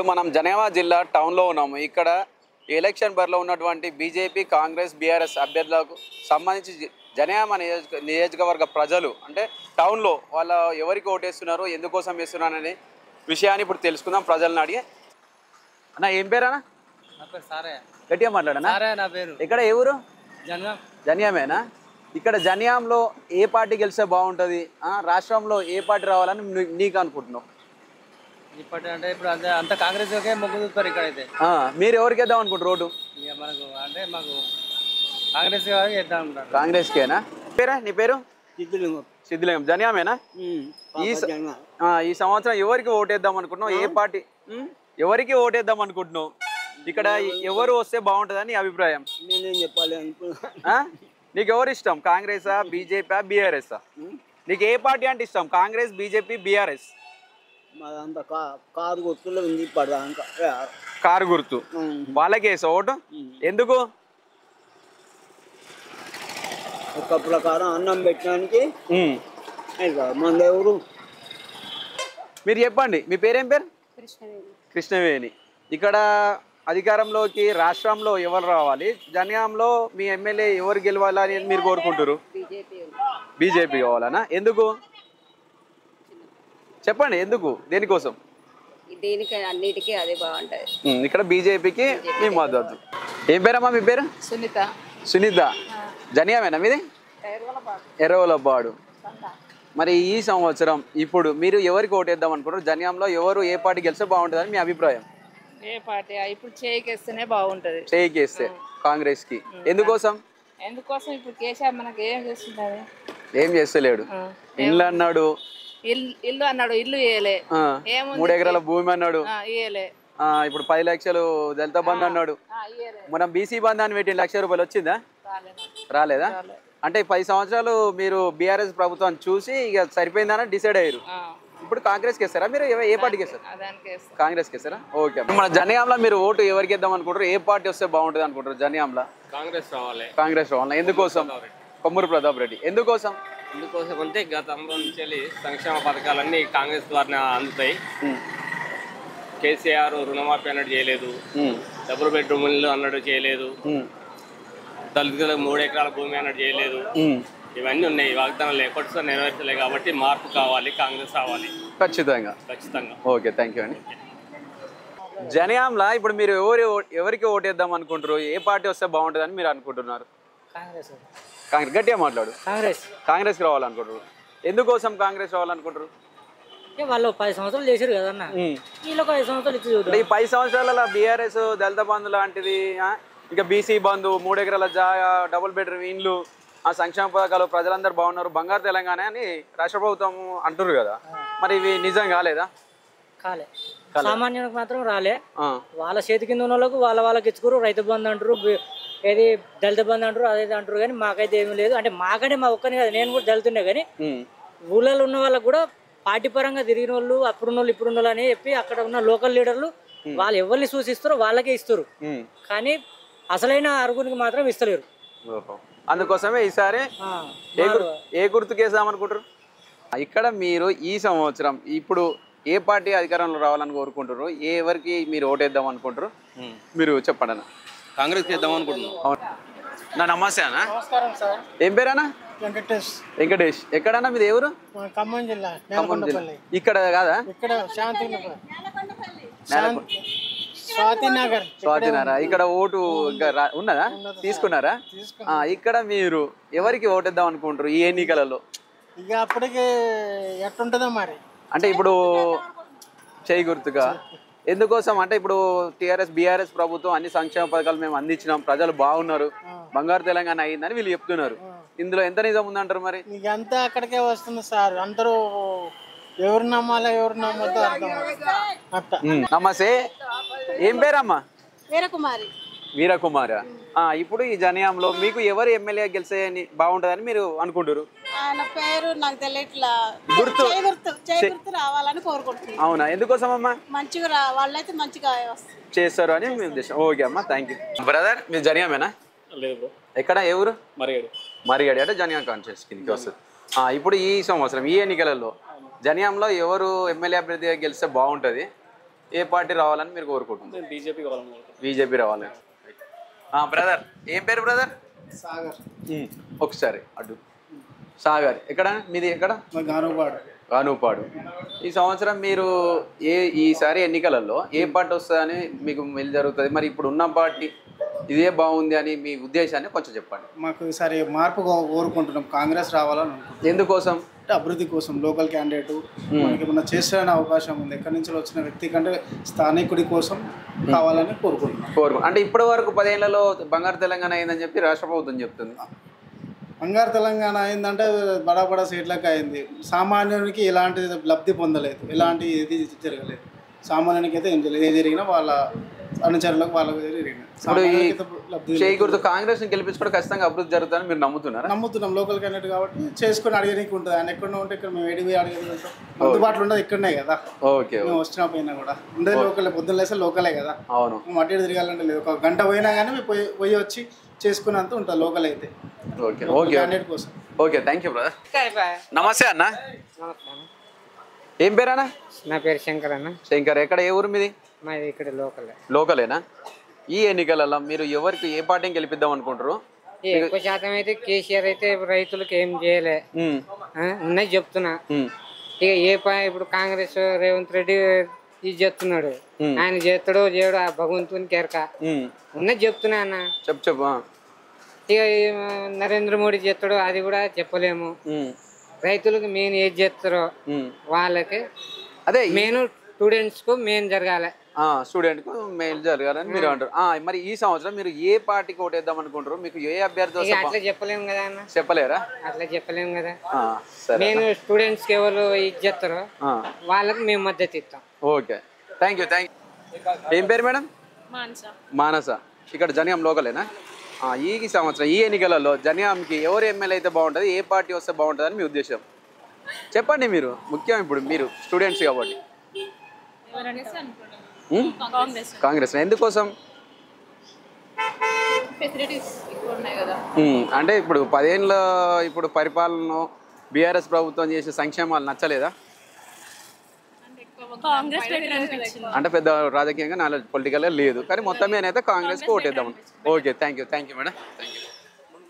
ఇప్పుడు మనం జనగామ జిల్లా టౌన్లో ఉన్నాము. ఇక్కడ ఎలక్షన్ బరిలో ఉన్నటువంటి బీజేపీ కాంగ్రెస్ బీఆర్ఎస్ అభ్యర్థులకు సంబంధించి జ- జనగామ నియోజక నియోజకవర్గ ప్రజలు అంటే టౌన్లో వాళ్ళ ఎవరికి ఓటేస్తున్నారు ఎందుకోసం వేస్తున్నారు అనే విషయాన్ని ఇప్పుడు తెలుసుకుందాం. ప్రజలను అడిగి అన్న ఏం పేరు సారయ్య. గట్టిగా మాట్లాడనా? ఎక్కడ ఏ ఊరు? జనియామేనా ఇక్కడ జనియాంలో ఏ పార్టీ గెలిస్తే బాగుంటుంది? ఆ, రాష్ట్రంలో ఏ పార్టీ రావాలని నీకు అనుకుంటున్నావు? ఇప్పటి అంటే ఇప్పుడు అంత అంత కాంగ్రెస్ మొగ్గు చూస్తారు ఇక్కడైతే. ఆ, మీరు ఎవరికి వేద్దాం అనుకుంటారు రోడ్డు? ఇక మనకు అంటే మాకు కాంగ్రెస్ ఉంటారు కాంగ్రెస్కేనా పేరా? నీ పేరు? సిద్ధిలింగం జనియామేనా? ఈ స- ఆ, ఈ సంవత్సరం ఎవరికి ఓటేద్దాం అనుకుంటున్నావు? ఏ పార్టీ? ఎవరికి ఓటేద్దాం అనుకుంటున్నావు? ఇక్కడ ఎవరు వస్తే బాగుంటుందని నీ అభిప్రాయం? నేనేం చెప్పాలి అనుకున్నా. ఆ? నీకు ఎవరు ఇష్టం? కాంగ్రెసా బీజేపీ బీఆర్ఎస్ నీకు ఏ పార్టీ అంటే ఇష్టం? Congress BJP BRS? మాదంతా కా కారు గుర్తులో ఉంది కారు గుర్తు. వాళ్ళకే వేసావు ఓటు? ఎందుకు? ఒక ప్రకారం అన్నం పెట్టడానికి? ఉమ్. మన ఎవరు? మీరు చెప్పండి. మీ పేరేం పేరు? కృష్ణవేణి. ఇక్కడ అధికారంలోకి రాష్ట్రంలో ఎవరు రావాలి? జనగాంలో మీ ఎమ్మెల్యే ఎవరు గెలవాలని మీరు కోరుకుంటారు బీజేపీ కావాలనా? ఎందుకు? చెప్పండి ఎందుకు? దేనికోసం? దేనికి అన్నిటికీ అదే బాగుంటది. ఇక్కడ బీజేపీకి మీ మద్దతు. ఏం పేరమ్మా మీ పేరు? సునీత. సునీత. జనియామేనా మీది? ఎర్రవలపాడు మరి ఈ సంవత్సరం ఇప్పుడు మీరు ఎవరికి ఓటేద్దాం అనుకుంటారు? జనియాంలో ఎవరు ఏ పార్టీ గెలిస్తే బాగుంటుందని మీ అభిప్రాయం? ఏ పార్టీ? ఇప్పుడు చేయికేస్తేనే బాగుంటది. చేయికేస్తే కాంగ్రెస్కి ఎందుకోసం? ఎందుకోసం ఇప్పుడు కేసీఆర్ మనకి ఏం చేస్తుంటది ఏం చేస్తలేడు. ఇల్లు అన్నాడు ఇల్లు అన్నాడు ఇల్లు ఇయ్యలే? మూడు ఎకరాల భూమి అన్నాడు. ఆ, ఇయ్యలే. ఆ, ఇప్పుడు పది లక్షలు దళిత బంధు అన్నాడు. మనం బీసీ బంధాన్ని పెట్టి లక్ష రూపాయలు వచ్చిందా? రాలేదు? అంటే పది సంవత్సరాలు మీరు బీఆర్ఎస్ ప్రభుత్వం చూసి ఇక సరిపోయిందని డిసైడ్ అయ్యారు. ఆ, ఇప్పుడు కాంగ్రెస్కి వేస్తారా మీరు? ఏ- పార్టీకి వేస్తారు అదానికి వేస్తాం కాంగ్రెస్కి వేస్తారా ఓకే మన జనగాంలో మీరు ఓటు ఎవరికి వేద్దాం అనుకుంటారు? ఏ పార్టీ వస్తే బాగుంటుంది అనుకుంటారు? జనగాంలో కాంగ్రెస్ రావాలి. కాంగ్రెస్ రావాలా? ఎందుకోసం? కొమ్మూరు ప్రతాప్ రెడ్డి. ఎందుకోసం? ఎందుకోసం అంటే గతంలో నుంచి వెళ్ళి సంక్షేమ పథకాలన్నీ కాంగ్రెస్ ద్వారా అందుతాయి. కేసీఆర్ రుణమాఫీ అన్నట్టు చేయలేదు. డబుల్ బెడ్రూమ్ ఇల్లు అన్నట్టు చేయలేదు. దళితులకు మూడు ఎకరాల భూమి అన్నట్టు చేయలేదు. ఇవన్నీ ఉన్నాయి. వాగ్దానాలు ఎప్పటితో నెరవేర్చలే కాబట్టి మార్పు కావాలి కాంగ్రెస్ రావాలి. ఖచ్చితంగా. ఖచ్చితంగా. ఓకే థ్యాంక్ యూ అండి. జనగాంలో ఇప్పుడు మీరు ఎవరి ఓ- ఎవరికి ఓటేద్దాం అనుకుంటారు ఏ పార్టీ వస్తే బాగుంటుందని మీరు అనుకుంటున్నారు? కాంగ్రెస్. కాంగ్రెస్ గట్టిగా మాట్లాడు. కాంగ్రెస్. కాంగ్రెస్కి రావాలనుకుంటారు. ఎందుకోసం కాంగ్రెస్ రావాలనుకుంటారు? వాళ్ళు పది సంవత్సరాలు చేశారు కదన్న ఉమ్. వీళ్ళు ఒక ఐదు సంవత్సరాలు ఇచ్చి అంటే ఈ పది సంవత్సరాల బీఆర్ఎస్ దళిత బంధు లాంటిది ఇంకా బీసీ బంధు మూడు ఎకరాల జాగా డబుల్ బెడ్రూమ్ ఇండ్లు ఆ సంక్షేమ పథకాలు ప్రజలందరూ బాగున్నారు. బంగారు తెలంగాణ అని రాష్ట్ర ప్రభుత్వం అంటారు కదా. మరి ఇవి నిజం కాలేదా? కాలే. సామాన్యునికి మాత్రం రాలే. వాళ్ళ చేతి కింద ఉన్న వాళ్ళకు వాళ్ళ వాళ్ళకి ఇచ్చుకోరు రైతు బంధు అంటారు ఏది దళిత బంధు అంటారు అదే అంటారు కానీ మాకైతే ఏమీ లేదు. అంటే మాకంటే మా ఒక్కని కాదు నేను కూడా దళితుండే కానీ ఊళ్ళలో ఉన్న వాళ్ళకు కూడా పార్టీ పరంగా తిరిగిన వాళ్ళు అప్పుడున్న వాళ్ళు ఇప్పుడున్న వాళ్ళు అని చెప్పి అక్కడ ఉన్న లోకల్ లీడర్లు వాళ్ళు ఎవరిని సూచిస్తారో వాళ్ళకే ఇస్తారు. కానీ అసలైన అరుగునికి మాత్రం ఇస్తలేరు. అందుకోసమే ఈసారి ఏ గుర్తు ఏ గుర్తుకు వేద్దామనుకుంటారు ఇక్కడ మీరు ఈ సంవత్సరం ఇప్పుడు ఏ పార్టీ అధికారంలో రావాలని కోరుకుంటారు ఏ ఎవరికి మీరు ఓటేద్దాం అనుకుంటారు మీరు చెప్పండి అన్న. కాంగ్రెస్ చేద్దాం అనుకుంటున్నాం. నా నమస్తే అన్న. నమస్కారం సార్. ఏం పేరన్నా వెంకటేష్. వెంకటేష్. ఎక్కడన్నా మీది ఎవరు ఖమ్మం జిల్లా ఖమ్మం జిల్లా. ఇక్కడ కాదా? ఇక్కడ శాంతి నగర్. నేలకు- స్వాతి నగర్ స్వాతినారా ఇక్కడ ఓటు ఉన్నదా? తీసుకున్నారా? ఆ, ఇక్కడ మీరు ఎవరికి ఓటేద్దాం అనుకుంటారు ఈ ఎన్నికలలో? ఇక అప్పటికి ఎట్టుంటుందో మరి. అంటే ఇప్పుడు చేయి గుర్తుగా. ఎందుకోసం అంటే ఇప్పుడు టిఆర్ఎస్ బీఆర్ఎస్ ప్రభుత్వం అన్ని సంక్షేమ పథకాలు మేము అందించినాం. ప్రజలు బాగున్నారు. బంగారు తెలంగాణ అయ్యిందని వీళ్ళు చెప్తున్నారు. ఇందులో ఎంత నిజం ఉందంటారు మరి? అంతా అక్కడికే వస్తుంది సార్. అందరూ ఎవరు నమ్మాలో ఎవరు నమ్మొద్దో అర్థం అవ్వదు. అట్ట. నమస్తే. ఏం పేరమ్మా? వీరకుమారి. వీరకుమార? ఆ, ఇప్పుడు ఈ జనయాంలో మీకు ఎవరు ఎమ్మెల్యే గెలిస్తే బాగుంటుందని మీరు అనుకుంటారు ఆయన పేరు నాకు తెలియట్లా. గుర్తు. గుర్తు గుర్తు రావాలని కోరుకుంటున్నాను. అవునా? ఎందుకోసం అమ్మా మంచిగా రా వాళ్ళైతే మంచిగా చేస్తారు అని మీ ఉద్దేశం. ఓకే అమ్మా థ్యాంక్ యూ బ్రదర్ మీరు జనియామేనా? లేదు బ్రో ఎక్కడ ఏ ఊరు? మరిగాడు మరిగడి అంటే జనియాం కాన్షియస్ కిందకి వస్తుంది. ఆ, ఇప్పుడు ఈ సంవత్సరం ఈ ఎన్నికలలో జనియాంలో ఎవరు ఎమ్మెల్యే అభ్యర్థిగా గెలిస్తే బాగుంటుంది? ఏ పార్టీ రావాలని మీరు కోరుకుంటున్నారు? బీజేపీ కావాలనుకుంటున్నాను బీజేపీ రావాలని బ్రదర్ ఏం పేరు బ్రదర్ సాగర్. ఒకసారి అడ్డు సాగర్. ఎక్కడ? మీది ఎక్కడ? గానుపాడు కానుపాడు ఈ సంవత్సరం మీరు ఏ ఈసారి ఎన్నికలలో ఏ పార్టీ వస్తుందని మీకు మెల్లి జరుగుతుంది? మరి ఇప్పుడు ఉన్న పార్టీ ఇదే బాగుంది అని మీ ఉద్దేశాన్ని కొంచెం చెప్పండి. మాకు ఈసారి మార్పు కోరుకుంటున్నాం. కాంగ్రెస్ రావాలని ఎందుకోసం? అంటే అభివృద్ధి కోసం లోకల్ క్యాండిడేట్ మనకి ఏమన్నా చేసేయని అవకాశం ఉంది. ఎక్కడి నుంచి వచ్చిన వ్యక్తి కంటే స్థానికుడి కోసం కావాలని కోరుకుంటున్నాం. కోరు అంటే ఇప్పటి వరకు పదేళ్ళలో బంగారు తెలంగాణ అయిందని చెప్పి రాష్ట్ర ప్రభుత్వం చెప్తుంది. బంగారు తెలంగాణ అయిందంటే బడా బడా సీట్లకు అయింది. సామాన్యునికి ఎలాంటి లబ్ధి పొందలేదు. ఎలాంటి ఇది జరగలేదు. సామాన్యునికి అయితే ఏం జరిగలేదు. ఏ జరిగినా వాళ్ళ అనుచరులకు వాళ్ళకి. చేయకూడదు కాంగ్రెస్ గెలిపించుకోవడం ఖచ్చితంగా అభివృద్ధి జరుగుతుందని మీరు నమ్ముతున్నారా? నమ్ముతున్నాం లోకల్ క్యాండిడేట్ కాబట్టి చేసుకొని అడిగడానికి ఉంటుంది. ఆయన ఎక్కడ ఉంటే ఇక్కడ మేము ఏడి పోయి అడిగేది ఉంటాం. అందుబాటులో ఉండదు ఇక్కడనే కదా. ఓకే మేము వచ్చిన పోయినా కూడా. ఉండేది లోకలే పొద్దున్న లేస్తే లోకలే కదా. అవును. మేము అటు తిరగాలంటే లేదు. ఒక గంట పోయినా కానీ మేము పోయి పోయి వచ్చి చేసుకున్నంత ఉంటుంది లోకల్ అయితే. Okay okay. క్యాండిడేట్ కోసం. ఓకే థ్యాంక్ యూ బ్రదర్ నమస్తే అన్న. ఏం పేరు అన్న నా పేరు శంకర్ అన్న. శంకర్ ఎక్కడ? ఏ ఊరు మీది? మాది ఇక్కడ లోకల్. లోకలేనా? ఈ ఎన్నికలలో మీరు ఎవరికి ఏ పార్టీని గెలిపిద్దాం అనుకుంటారు ఎక్కువ శాతం అయితే కేసీఆర్ అయితే రైతులకు ఏం చేయలే. ఆ, ఉన్నది చెప్తున్నా. ఇక ఏ ప ఇప్పుడు కాంగ్రెస్ రేవంత్ రెడ్డి ఇది చెప్తున్నాడు ఉమ్. ఆయన చేస్తాడో చేయడో ఆ భగవంతునికి ఎరక ఉమ్. ఉన్నది చెప్తున్నా అన్న. చెప్పు చెప్పు ఆ. ఇక ఈ, నరేంద్ర మోడీ చేస్తాడో అది కూడా చెప్పలేము. ఉమ్, రైతులకు మెయిన్ ఏది చేస్తారో ఉమ్. వాళ్ళకి అదే మెయిన్ స్టూడెంట్స్కు మెయిన్ జరగాలి. స్టూడెంట్కు మెయిల్ జరగాలని మీరు అంటారు. ఆ, మరి ఈ సంవత్సరం మీరు ఏ పార్టీకి ఓటేద్దాం అనుకుంటారు? మీకు ఏ అభ్యర్థి అట్లా చెప్పలేము కదా అన్న. చెప్పలేరా? అట్లా చెప్పలేము కదా. ఆ, సరే. మెయిన్ స్టూడెంట్స్కి ఎవరు ఇది చేస్తారో ఆ, వాళ్ళకి మేము మద్దతు ఇస్తాం. ఓకే. థ్యాంక్ యూ థ్యాంక్ ఏం పేరు మేడం? మానస. ఇక్కడ జనియాం లోకలేనా? ఆ, ఈ సంవత్సరం ఈ ఎన్నికలలో జనియాంకి ఎవరు ఎమ్మెల్యే అయితే బాగుంటుంది ఏ పార్టీ వస్తే బాగుంటుంది అని మీ ఉద్దేశం? చెప్పండి మీరు. ముఖ్యం ఇప్పుడు మీరు స్టూడెంట్స్ కాబట్టి? కాంగ్రెస్. ఎందుకోసం? ఫెసిలిటీస్ ఎక్కువ ఉన్నాయి కదా. ఉమ్, అంటే ఇప్పుడు పదేళ్ళ ఇప్పుడు పరిపాలన బీఆర్ఎస్ ప్రభుత్వం చేసే సంక్షేమాలు నచ్చలేదా? అంటే పెద్ద రాజకీయంగా నాలెడ్జ్ పొలిటికల్గా లేదు. కానీ మొత్తం మీద అయితే కాంగ్రెస్కి ఓటేద్దాం. Okay thank you. Thank you madam. Thank you.